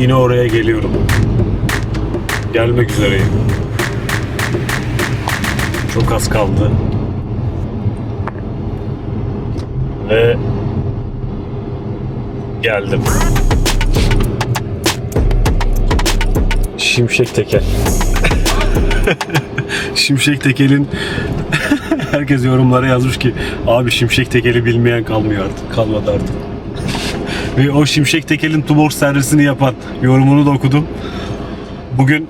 Yine oraya geliyorum. Gelmek üzereyim. Çok az kaldı. Ve geldim. Şimşek tekel. Şimşek tekelin herkes yorumlara yazmış ki abi şimşek tekeli bilmeyen kalmıyor artık. Kalmadı artık. Ve o şimşek tekelin tumor servisini yapan yorumunu da okudum. Bugün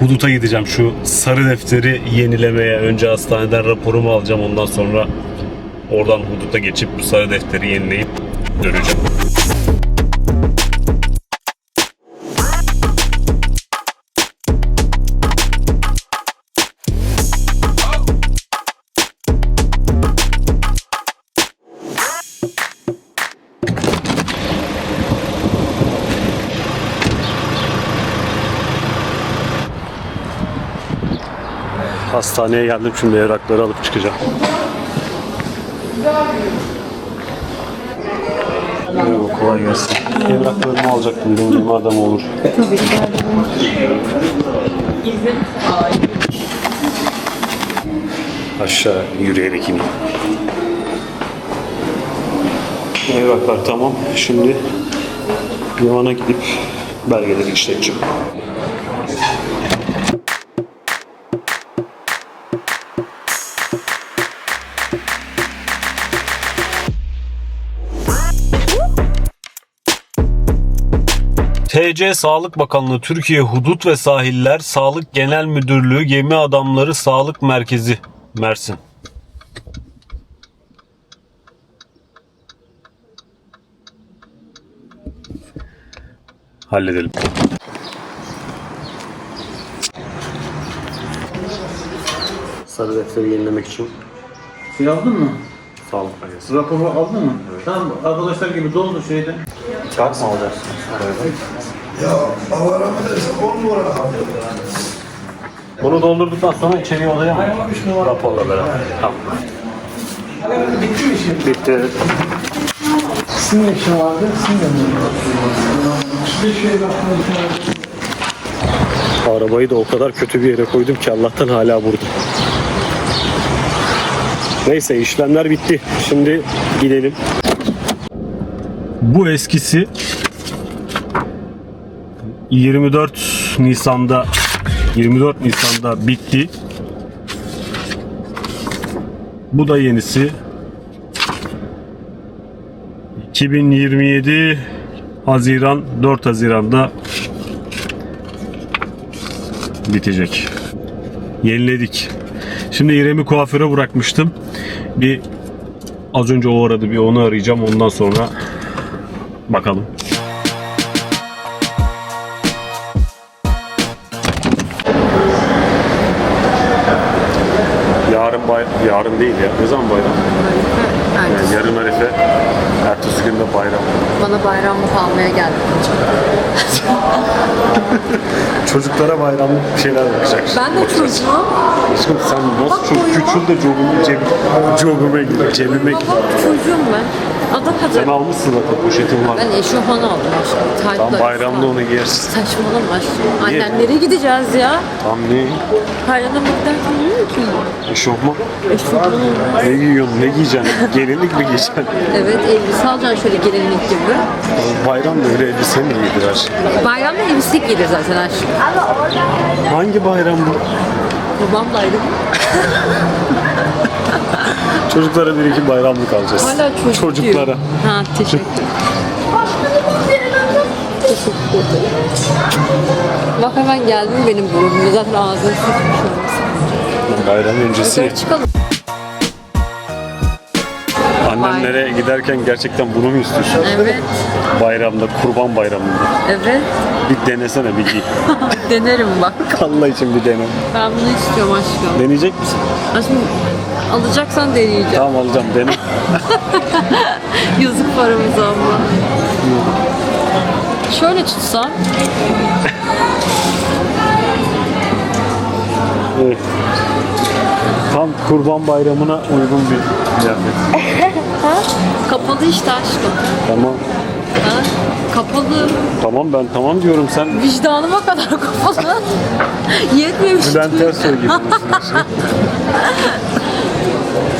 Hudut'a gideceğim şu sarı defteri yenilemeye. Önce hastaneden raporumu alacağım ondan sonra oradan Hudut'a geçip bu sarı defteri yenileyip döneceğim. Hastaneye geldim şimdi evrakları alıp çıkacağım. Merhaba, kolay gelsin. Evraklarımı alacaktım benim adam olur. Aşağı yürüyerek ineyim. Evraklar tamam. Şimdi limana gidip belgeleri işleteceğim. TC Sağlık Bakanlığı Türkiye Hudut ve Sahiller Sağlık Genel Müdürlüğü Gemi Adamları Sağlık Merkezi Mersin. Halledelim. Sarı defteri yenilemek için Şey aldın mı? sağlık belgesi. Raporu aldın mı? Tamam arkadaşlar gibi doldu şeyde. Kağıt mı alacaksın? Ya Allah rahmet eylesin 10 numara. Bunu doldurduktan sonra içeriye odaya mı? Raporla beraber. Tamam. Bitti mi şimdi? Bitti. Sizin ne işin vardı? Sizin de mi? Bir şey bakmadım. Arabayı da o kadar kötü bir yere koydum ki Allah'tan hala burada. Neyse işlemler bitti. Şimdi gidelim. Bu eskisi 24 Nisan'da 24 Nisan'da bitti. Bu da yenisi 2027 Haziran 4 Haziran'da bitecek. Yeniledik. Şimdi İrem'i kuaföre bırakmıştım. Bir az önce o aradı bir onu arayacağım ondan sonra bakalım. Değil ya. Ne zaman bayram? Yani yarın Arife. Ertesi gün de bayram. Bana bayramlık almaya geldik. Çocuklara bayramlık bir şeyler bakacak. Ben de çocuğum. Aşkım sen nasıl Bak çok boyuma. küçül de cebime, ceb, cebime cebime. Baba çocuğum ben. Ada Sen kadar. almışsın zaten poşetin var. Ben eşofman aldım aşkım. Taytla Tam bayramda onu giyersin. Saçmalama aşkım. Niye? Annemlere gideceğiz ya. Tam ne? Bayramda giderken ne ki? Eşofman. Eşofman olmaz. Ne giyiyorsun? Ne giyeceksin? Gelinlik mi giyeceksin? Evet elbise alacaksın şöyle gelinlik gibi. Bayramda öyle elbise mi giydiler? Bayramda elbise giyilir zaten aşkım. Hangi bayram bu? Babam da ayrı. Çocuklara bir iki bayramlık alacağız. Hala çocuk Çocuklara. diyor. Ha teşekkür Teşekkür ederim. Bak hemen geldim benim grubumda. Zaten ağzını sıkmış Bayram öncesi Yukarı çıkalım. annemlere giderken gerçekten bunu mu istiyorsun? Evet. Bayramda, kurban bayramında. Evet. Bir denesene bir giy. Denerim bak. Allah için bir dene. Ben bunu istiyorum aşkım. Deneyecek misin? Aşkım alacaksan deneyeceğim. Tamam alacağım dene. Yazık paramıza ama. Şöyle tutsan. Evet. Tam kurban bayramına uygun bir kıyafet. Kapalı işte aşkım. Tamam. Ha? Kapalı. Tamam ben tamam diyorum sen Vicdanıma kadar kapalı. Yetmemiş. Bülent Ersoy gibi.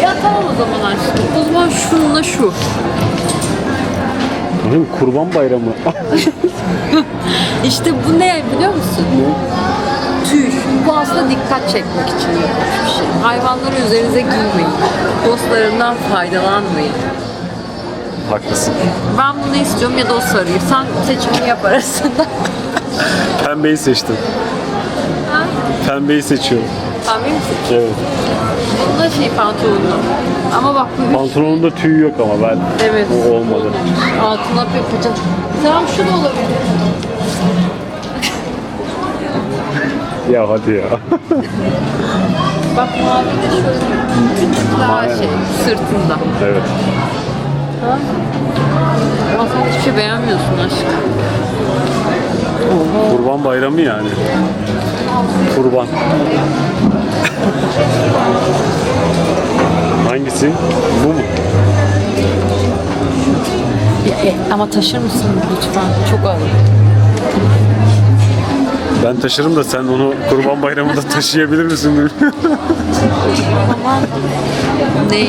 Ya tamam o zaman aşkım. O zaman şununla şu. Benim kurban bayramı. İşte bu ne biliyor musun? Tüy. Bu aslında dikkat çekmek için yapılmış bir şey. Hayvanları üzerinize giymeyin. Dostlarından faydalanmayın. Haklısın. Ben bunu istiyorum ya da o sarıyı. Sen seçimini yap arasında. Pembeyi seçtim. Ha? Pembeyi seçiyorum. Sen benim seçim. Evet. Bunda şey pantolonlu. Ama bak bu Pantolonunda tüy yok ama ben Evet. o olmadı. Altına yapacağım. Tamam şu da olabilir. Ya hadi ya. Bak mavi de şöyle daha şey sırtında. evet. Ama sen hiçbir şey beğenmiyorsun aşkım. Kurban bayramı yani. Kurban. Hangisi? Bu mu? E, ama taşır mısın lütfen? Çok ağır. Ben taşırım da sen onu kurban bayramında taşıyabilir misin? Ama ne?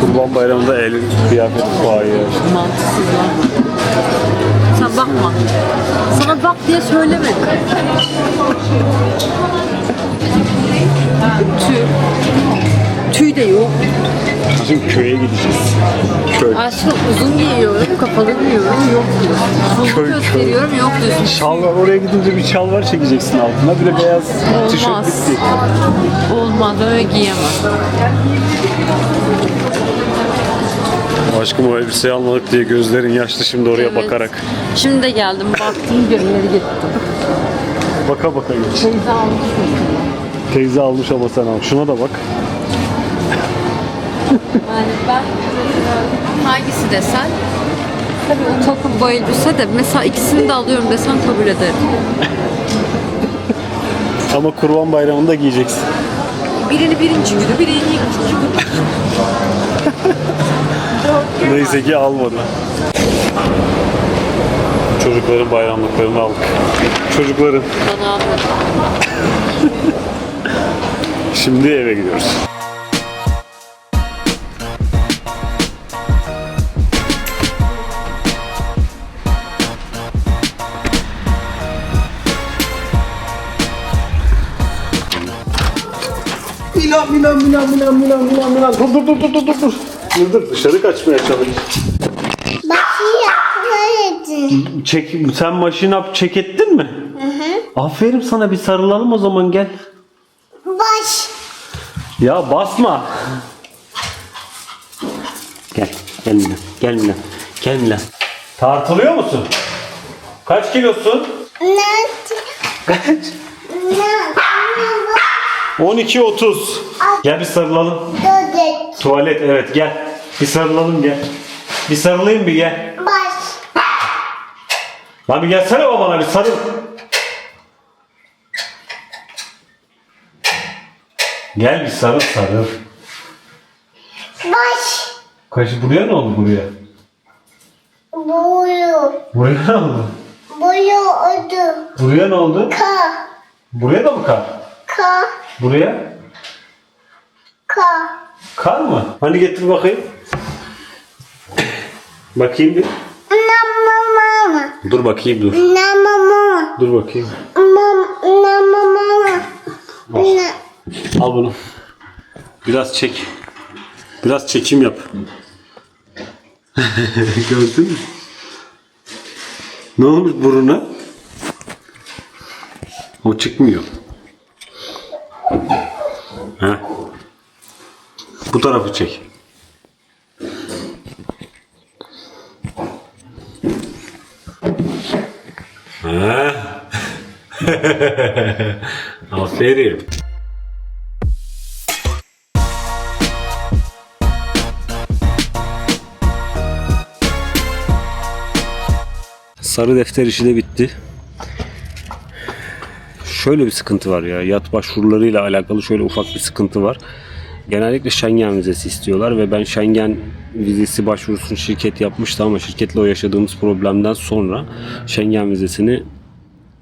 kurban bayramında el kıyafet vay ya. Mantısızlar. Sen bakma. Sana bak diye söylemedim. Tüy. Tüy de yok. Şimdi köye gideceğiz. Köy. Aşkım uzun giyiyorum, kapalı giyiyorum, yok. Köy, Uzun gösteriyorum, yok diyorsun. Şal var oraya gidince bir şal var çekeceksin altına. Bir de beyaz tişört Olmaz. bitti. Olmaz, öyle giyemem. Aşkım o elbiseyi almadık diye gözlerin yaşlı şimdi oraya Evet. bakarak. Şimdi de geldim, baktım, geri gittim. Baka baka geç. Teyze almış mı? Teyze almış ama sen al. Şuna da bak. Yani ben hangisi desen Tabii o takım bu elbise de mesela ikisini de alıyorum desen kabul ederim. Ama kurban bayramında giyeceksin. Birini birinci günü, birini ikinci günü. Neyse ki almadı. Çocukların bayramlıklarını aldık. Çocukların. Bana. Şimdi eve gidiyoruz. Milan, Milan, Milan, Milan, Milan, Milan, Milan. Dur, dur, dur, dur, dur, dur, dur. Dur, dışarı kaçmaya çalış. Çek, sen maşinap çek ettin mi? Hı hı. Aferin sana bir sarılalım o zaman gel. Baş. Ya basma. Gel, gel Milan, gel Milan, gel Milan. Tartılıyor musun? Kaç kilosun? Kaç? Nasıl? 12.30. Gel bir sarılalım. Dödet. Tuvalet evet gel. Bir sarılalım gel. Bir sarılayım bir gel. Baş. Lan bir gelsene babana bir sarıl. Gel bir sarıl sarıl. Baş. Kaç buraya ne oldu buraya? Boyu. Buraya ne oldu? Boyu oldu. Buraya ne oldu? Ka. Buraya da mı kar? Ka. Buraya? Ka. Kar mı? Hani getir bakayım. Bakayım bir. Mama. Dur bakayım dur. Mama. Dur bakayım. Mama. Na. Al bunu. Biraz çek. Biraz çekim yap. Gördün mü? Ne olmuş buruna? O çıkmıyor. Ha? Bu tarafı çek. Ha? Aferin. Sarı defter işi de bitti. Şöyle bir sıkıntı var ya. Yat başvurularıyla alakalı şöyle ufak bir sıkıntı var. genellikle Schengen vizesi istiyorlar ve ben Schengen vizesi başvurusunu şirket yapmıştı ama şirketle o yaşadığımız problemden sonra Schengen vizesini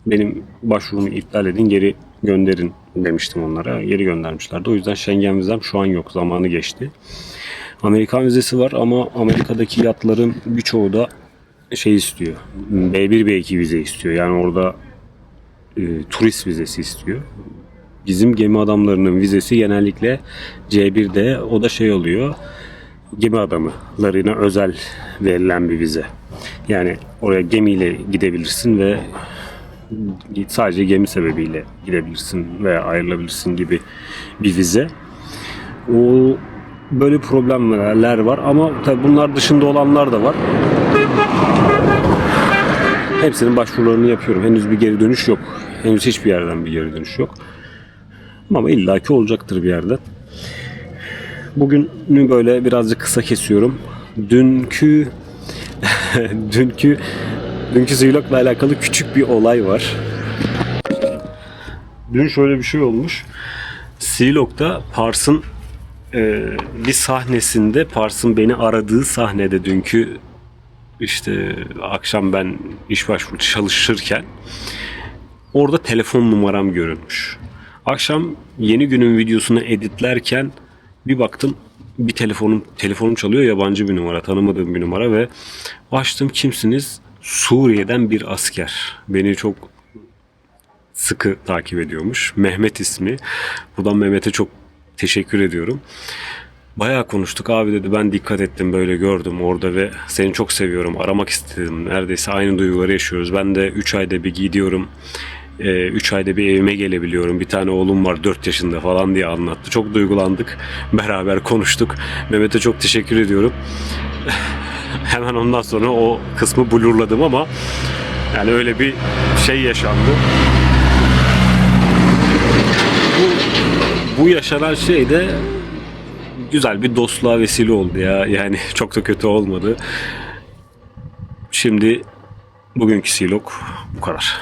benim başvurumu iptal edin geri gönderin demiştim onlara. Geri göndermişlerdi. O yüzden Schengen vizem şu an yok. Zamanı geçti. Amerikan vizesi var ama Amerika'daki yatların birçoğu da şey istiyor. B1 B2 vize istiyor. Yani orada e, turist vizesi istiyor. Bizim gemi adamlarının vizesi genellikle C1'de o da şey oluyor. Gemi adamlarına özel verilen bir vize. Yani oraya gemiyle gidebilirsin ve sadece gemi sebebiyle gidebilirsin veya ayrılabilirsin gibi bir vize. O böyle problemler var ama tabii bunlar dışında olanlar da var. Hepsinin başvurularını yapıyorum. Henüz bir geri dönüş yok. Henüz hiçbir yerden bir geri dönüş yok. Ama illaki olacaktır bir yerden. Bugünü böyle birazcık kısa kesiyorum. Dünkü dünkü dünkü Zilok'la alakalı küçük bir olay var. Dün şöyle bir şey olmuş. Silok'ta Pars'ın e, bir sahnesinde Pars'ın beni aradığı sahnede dünkü işte akşam ben iş başvuru çalışırken orada telefon numaram görünmüş. Akşam yeni günün videosunu editlerken bir baktım bir telefonum telefonum çalıyor yabancı bir numara tanımadığım bir numara ve açtım kimsiniz? Suriye'den bir asker. Beni çok sıkı takip ediyormuş. Mehmet ismi. Buradan Mehmet'e çok teşekkür ediyorum Bayağı konuştuk. Abi dedi ben dikkat ettim böyle gördüm orada ve seni çok seviyorum aramak istedim. Neredeyse aynı duyguları yaşıyoruz. Ben de 3 ayda bir gidiyorum 3 ayda bir evime gelebiliyorum. Bir tane oğlum var 4 yaşında falan diye anlattı. Çok duygulandık beraber konuştuk. Mehmet'e çok teşekkür ediyorum. Hemen ondan sonra o kısmı blurladım ama yani öyle bir şey yaşandı. Bu, bu yaşanan şey de güzel bir dostluğa vesile oldu ya. Yani çok da kötü olmadı. Şimdi bugünkü silok bu kadar.